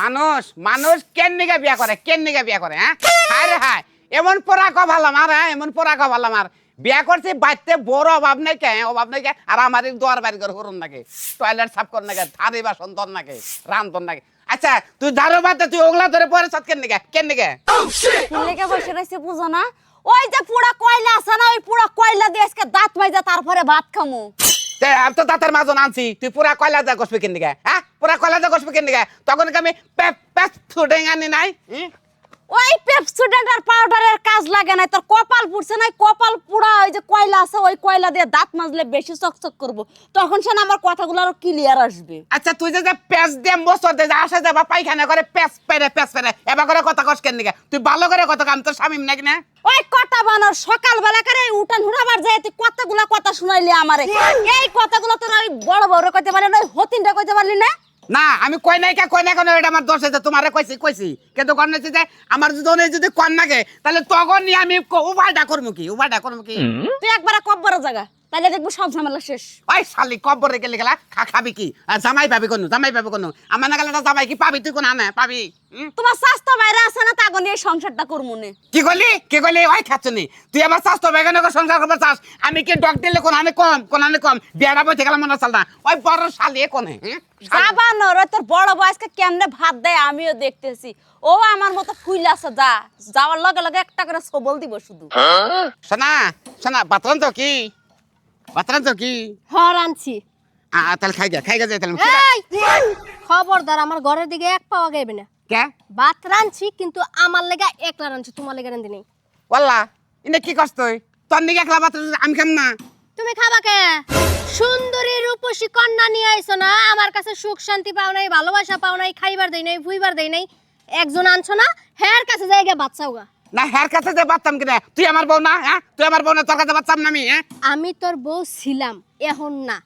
মানুষ মানুষ কেন নিগে বিয়া করে? কেন নিগে বিয়া করে হ্যাঁ? হায় রে হায়। এমন পোড়া কভালাম আর হ্যাঁ? এমন পোড়া ভালো আর বিয়া করছি বাড়িতে বড় অভাব নাই কে অভাব নাই কে? আর আমার দোয়ার বাড়ি করে হরুন নাকি? টয়লেট সাফ কর নাকি? ধারে বাসন ধর নাকি? রান্ধন নাকি? আচ্ছা তুই ধারো বাদে তুই ওগুলা ধরে পরে সাত কেন নিগে? কেন নিগে? লেগে বসে রয়েছে বুঝো না? ওই যে পুরা কয়লা আছে না ওই পুরা কয়লা দিয়ে আজকে দাঁত মাইজা তারপরে ভাত খামু। তে আমি তো দাঁতের মাজন আনছি। তুই পুরা কয়লা দা গসবে কেন নিগে? পুরা কয়লা দা গসবে কেন তখন আমি পেপ পেপ ফুডিং আনি নাই? ওই পেপসুডেন্ট আর পাউডারের কাজ লাগে না তোর কপাল পুড়ছে না? কপাল পুরা ওই যে কয়লা আছে ওই কয়লা দিয়ে দাঁত মাজলে বেশি চকচক করব। তখন সে আমার কথাগুলো আরও ক্লিয়ার আসবে। আচ্ছা তুই যে যে পেস দিয়ে মোসর দিয়ে যে আসে যাবা পায়খানা করে পেস পেরে পেস পেরে এবার করে কথা কস কেন তুই ভালো করে কথা কাম তো স্বামী নাকি না? ওই কটা বানর সকালবেলা করে উঠান হুড়াবার যায় তুই কতগুলা কথা শুনাইলি আমারে? এই কথাগুলো তোর ওই বড় বড় কইতে পারলি না ওই হতিনটা কইতে পারলি না? না আমি কই নাই কে কই নাই কেন এটা আমার দোষ হয়েছে তোমারে কইছি কইছি। কিন্তু কন্যা যে আমার যদি যদি কন নাগে তাহলে তখন নিয়ে আমি ক- উপায়টা করব কি উপায়টা করব কি? তুই একবার কব্বর জায়গা তাহলে দেখব সব ঝামেলা শেষ। ওই শালি কব্বরে গেলে গেলা খা খাবি কি? আর জামাই পাবি কোন জামাই পাবি কোন। আমার না গেলে জামাই কি পাবি? তুই কোন আনে পাবি? তোমার স্বাস্থ্য বাইরে আছে না তাগো নিয়ে সংসারটা করব নে। কি করলি? কি করলি? ওই খাচ্ছনি তুই আমার স্বাস্থ্য বেগানে সংসার করবে চাস? আমি কি ডক দিলে কোন আনে কম কোন আনে কম? বিয়ারা বসে গেলাম মনে চাল না। ওই বড় শালি কোনে। যাবা নর তোর বড় বয়সকে কেমনে ভাত দেয় আমিও দেখতেছি। ও আমার মতো ফুল আছে যা। যাওয়ার লগে লগে একটা করে সবল দিব শুধু। শোনা শোনা বাতন তো কি? বাতরান তো কি? হর আনছি আ, আ, তাহলে খাই যা খাই যা তাহলে খবরদার আমার ঘরের দিকে এক পাওয়া গাইবে না। কে? ভাত রাঁধছি কিন্তু আমার লেগা একলা রাঁধছি তোমার লেগা রাঁধি নেই। বললা ইনে কি কষ্ট তোর নিকে একলা আমি খাম না। তুমি খাবা কে? সুন্দরী রূপসী কন্যা নিয়ে আইছো না? আমার কাছে সুখ শান্তি পাও নাই ভালোবাসা পাও নাই খাইবার দেই নাই ফুইবার দেই নাই। একজন আনছো না? হ্যার কাছে যাই গে বাচ্চাও গা না হ্যার কাছে যে বাচ্চাম কিনা তুই আমার বউ না হ্যাঁ? তুই আমার বউ না তোর কাছে বাচ্চাম না আমি হ্যাঁ? আমি তোর বউ ছিলাম এখন না।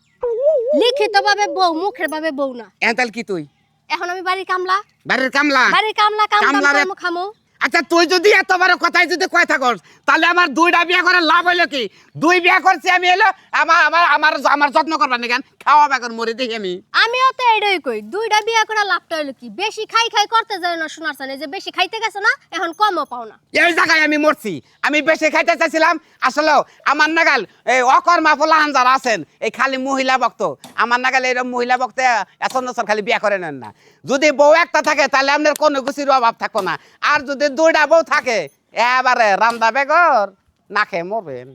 লিখিত ভাবে বউ মুখের ভাবে বউ না। এ তাহলে কি তুই? এখন আমি বাড়ির কামলা। বাড়ির কামলা? বাড়ির কামলা কাম কাম কামলা রে- কাম খামো। আচ্ছা তুই যদি এত বড় কথাই যদি কয় থাকস তাহলে আমার দুইটা বিয়ে করে লাভ হইল কি? দুই বিয়ে করছি আমি এলো আমার আমার আমার আমার যত্ন করবার নাকি খাওয়া বেগর মরে দেখি আমি। আমিও তো এটাই কই, দুইটা বিয়া করে লাভটা হলো কি? বেশি খাই খাই করতে যায় না শোনার সানে যে বেশি খাইতে গেছো না, এখন কমও পাও না। এই জায়গায় আমি মরছি, আমি বেশি খাইতে চাইছিলাম, আসলে আমার নাগাল, এই অকর্মা ফলাহান যারা আছেন, এই খালি মহিলা ভক্ত, আমার নাগাল এরকম মহিলা ভক্ত এখন বছর খালি বিয়া করে নেন না। যদি বউ একটা থাকে, তাহলে আপনার কোনো কিছুর অভাব থাকব না। আর যদি দুইটা বউ থাকে, এবারে রান্দা বেগর, না খেয়ে মরবেন।